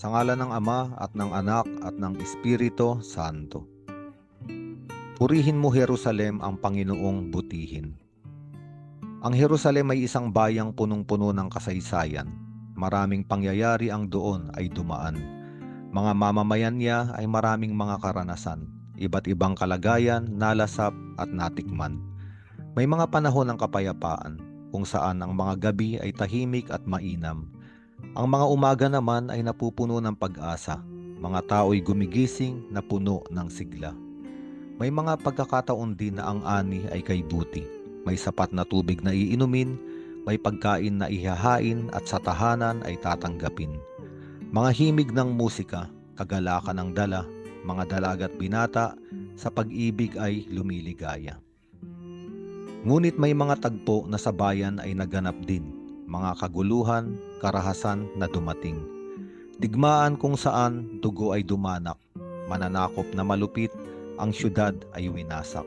Sa ngala ng Ama at ng Anak at ng Espiritu Santo. Purihin mo Jerusalem ang Panginoong butihin. Ang Jerusalem ay isang bayang punong-puno ng kasaysayan. Maraming pangyayari ang doon ay dumaan. Mga mamamayan niya ay maraming mga karanasan, iba't ibang kalagayan, nalasap at natikman. May mga panahon ng kapayapaan kung saan ang mga gabi ay tahimik at mainam. Ang mga umaga naman ay napupuno ng pag-asa. Mga tao'y gumigising na puno ng sigla. May mga pagkakataon din na ang ani ay kay buti. May sapat na tubig na iinumin, may pagkain na ihahain at sa tahanan ay tatanggapin. Mga himig ng musika, kagalakan ng dala, mga dalagat binata, sa pag-ibig ay lumiligaya. Ngunit may mga tagpo na sa bayan ay naganap din, mga kaguluhan, karahasan na dumating. Digmaan kung saan dugo ay dumanak, mananakop na malupit, ang syudad ay winasak.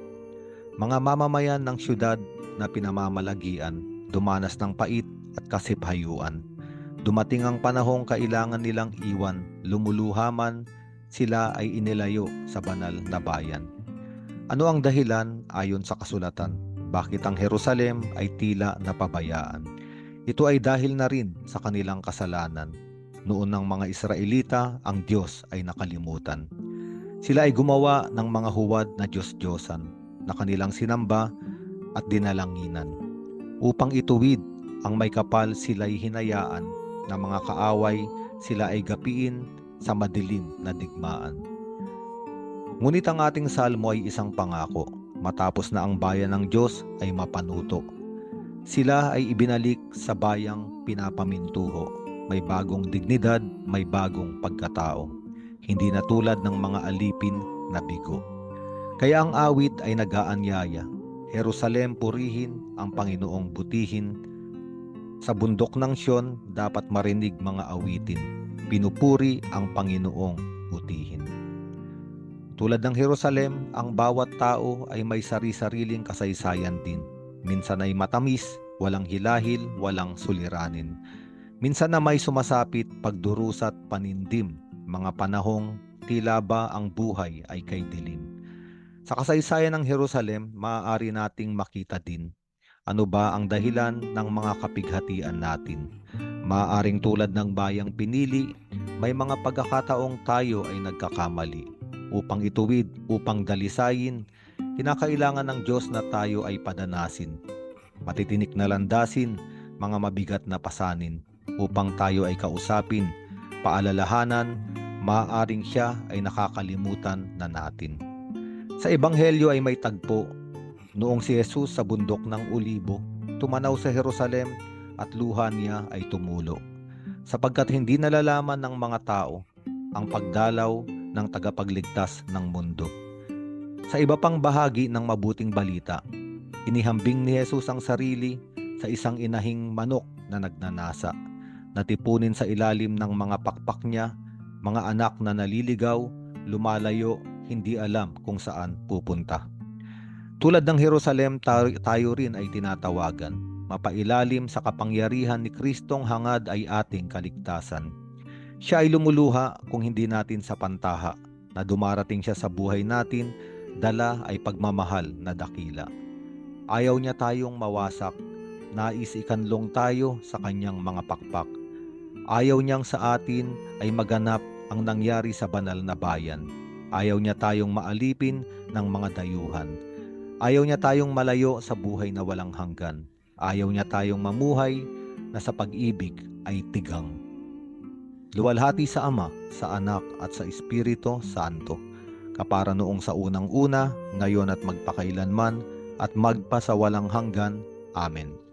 Mga mamamayan ng syudad na pinamamalagian, dumanas ng pait at kasiphayuan. Dumating ang panahong kailangan nilang iwan, lumuluhaman, sila ay inilayo sa banal na bayan. Ano ang dahilan ayon sa kasulatan? Bakit ang Jerusalem ay tila napabayaan? Ito ay dahil na rin sa kanilang kasalanan. Noon ng mga Israelita, ang Diyos ay nakalimutan. Sila ay gumawa ng mga huwad na Diyos-Diyosan na kanilang sinamba at dinalanginan. Upang ituwid ang may kapal sila'y hinayaan na mga kaaway sila ay gapiin sa madilim na digmaan. Ngunit ang ating salmo ay isang pangako matapos na ang bayan ng Diyos ay mapanuto. Sila ay ibinalik sa bayang pinapamintuho. May bagong dignidad, may bagong pagkatao. Hindi na tulad ng mga alipin na bigo. Kaya ang awit ay nagaanyaya. Jerusalem purihin, ang Panginoong butihin. Sa bundok ng Sion, dapat marinig mga awitin. Pinupuri ang Panginoong butihin. Tulad ng Jerusalem, ang bawat tao ay may sari-sariling kasaysayan din. Minsan ay matamis, walang hilahil, walang suliranin. Minsan na may sumasapit, pagdurusat, panindim, mga panahong tila ba ang buhay ay kay dilim. Sa kasaysayan ng Jerusalem, maaari nating makita din ano ba ang dahilan ng mga kapighatian natin. Maaaring tulad ng bayang pinili, may mga pagkakataong tayo ay nagkakamali. Upang ituwid, upang dalisayin, kinakailangan ng Diyos na tayo ay padanasin. Matitinik na landasin, mga mabigat na pasanin, upang tayo ay kausapin, paalalahanan, maaaring siya ay nakakalimutan na natin. Sa Ebanghelyo ay may tagpo, noong si Jesus sa bundok ng Ulibo, tumanaw sa Jerusalem at luha niya ay tumulo. Sapagkat hindi nalalaman ng mga tao ang pagdalaw ng tagapagligtas ng mundo. Sa iba pang bahagi ng mabuting balita, inihambing ni Jesus ang sarili sa isang inahing manok na nagnanasa. Natipunin sa ilalim ng mga pakpak niya, mga anak na naliligaw, lumalayo, hindi alam kung saan pupunta. Tulad ng Jerusalem, tayo rin ay tinatawagan. Mapailalim sa kapangyarihan ni Kristong hangad ay ating kaligtasan. Siya ay lumuluha kung hindi natin sa pantaha na dumarating siya sa buhay natin, dala ay pagmamahal na dakila. Ayaw niya tayong mawasak, nais ikanlong tayo sa kanyang mga pakpak. Ayaw niyang sa atin ay maganap ang nangyari sa banal na bayan. Ayaw niya tayong maalipin ng mga dayuhan. Ayaw niya tayong malayo sa buhay na walang hanggan. Ayaw niya tayong mamuhay na sa pag-ibig ay tigang. Luwalhati sa Ama, sa Anak at sa Espiritu Santo, kapara noong sa unang-una, ngayon at magpakailanman, at magpa sa walang hanggan. Amen.